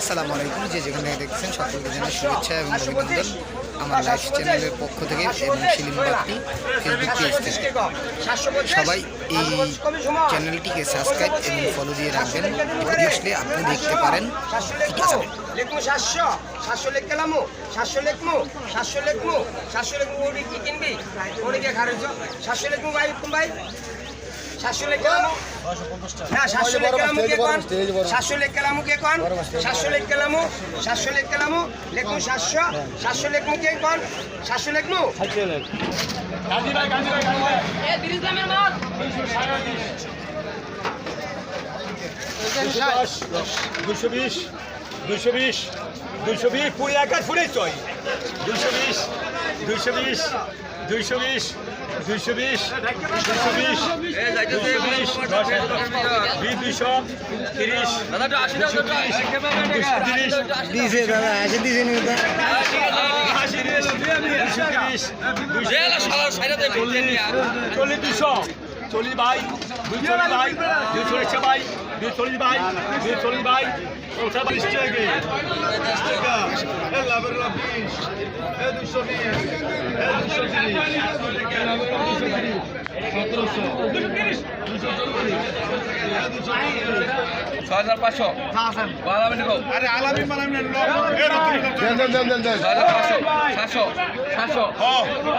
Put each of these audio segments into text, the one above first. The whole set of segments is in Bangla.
আসসালামু আলাইকুম। যে যেখান দেখছেন সকলকে জানাই শুভেচ্ছা এবং অভিনন্দন। আমার লাইভ চ্যানেলের পক্ষ থেকে এবং শিলিম বাপ্পি ফেসবুক পেজ থেকে। সবাই এই চ্যানেলটিকে সাবস্ক্রাইব এবং ফলো দিয়ে রাখবেন। আসলে আপনি দেখতে পারেন। লেখ কেলামু? না সাতশো লেখ কেলামু কে কোন? লেখ কেলামু কে কোন? লেখ কেলামু লেখ কেলামু লেখমু সাতশো সাতশো লেখমু কে কোন? সাতশো লেখমু দুশো বিশ দুশো বিশ দুশো বিশ পুরি একার ফুরে চই দুশো বিশ দুশো বিশ। দুইশো বিশ দুইশো বিশ দুশো বিশ দুশো বিশ বিশ দুইশো তিরিশ দুশো তিরিশ দিছে দাদা এসে দিছে আশি তিরিশ দুশো চল্লিশ দুশো চল্লিশ বাই দুই চল্লিশ বাই দুই চল্লিশ বাই দুই চল্লিশ বাই দুই চল্লিশ বাই ওটা বাইশ টাকা। ছয় হাজার পাঁচশো। বালামি নেব আরে আলামি মালামি ছয় হাজার পাঁচশো। সাতশো সাতশো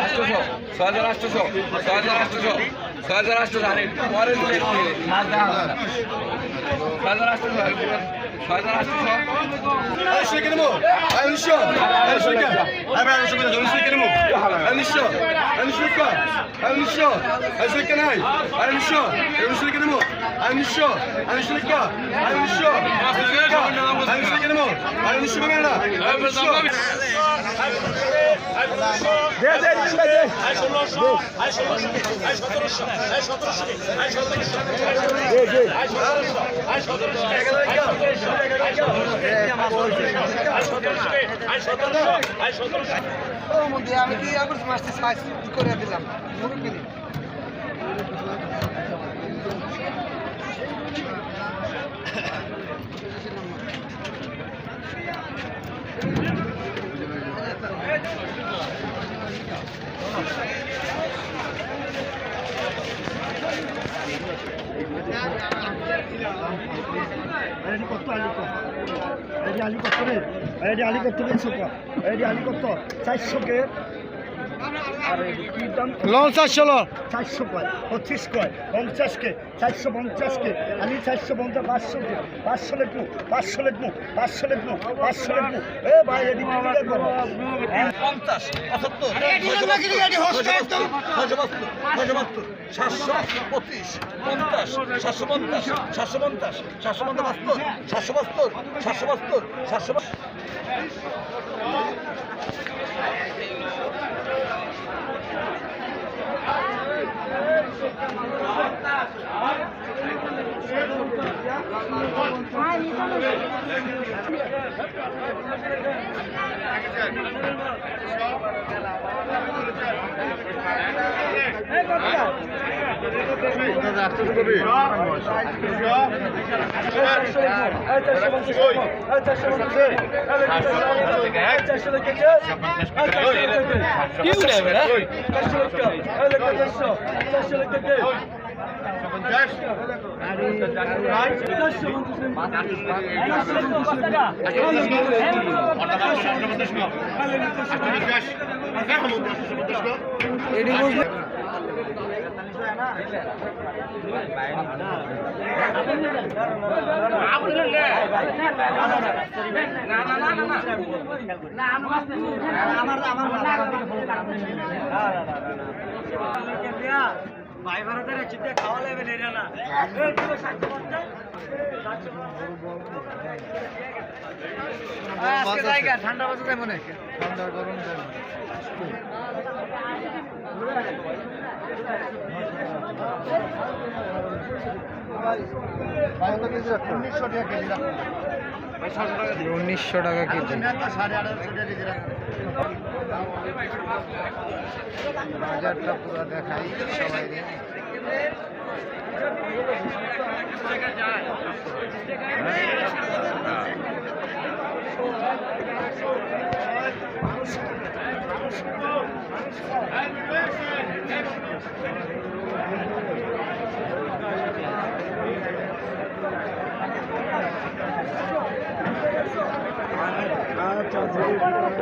আটশোশো ছয় হাজার আটশোশো ছয় হাজার আটশোশো। ছয় হাজার আটশোশো আরে পরে দিলে ছয় হাজার আটশোশো ছয় হাজার আটশোশো আমি কি মাছটা সাইজ করে দিলাম এটি কত আলু কত এটি আলু কত রে আলি কত তিনশো আলি লন চারশো ল চারশো কয় পঁচিশ কয় পঞ্চাশ কে চারশো পঞ্চাশ কে আলি চারশো পঞ্চাশ পাঁচশো কে পাঁচশো লেখবো পাঁচশো লেখবো পাঁচশো লেখবো পাঁচশো লেখবো। এ ভাই এটি কি লেখবো পঞ্চাশ পঁচাত্তর সাতশো পঁচিশ পঞ্চাশ সাতশো পঞ্চাশ সাতশো পঞ্চাশ সাতশো পঞ্চাশ বাস্তর সাতশো বাস্তর সাতশো বাস্তর সাতশো কি উড়ে বেড়া চারশো লক্ষ চারশো লক্ষ চারশো লক্ষ আমার আমার ভাই ভারতের চিন্তা খাওয়া লাগবে না না ঠান্ডা বাজে মনে ঠান্ডা গরম উনিশশো টাকা কেজি উনিশশো টাকা কেজি। বাজারটা পুরো দেখাই সবাই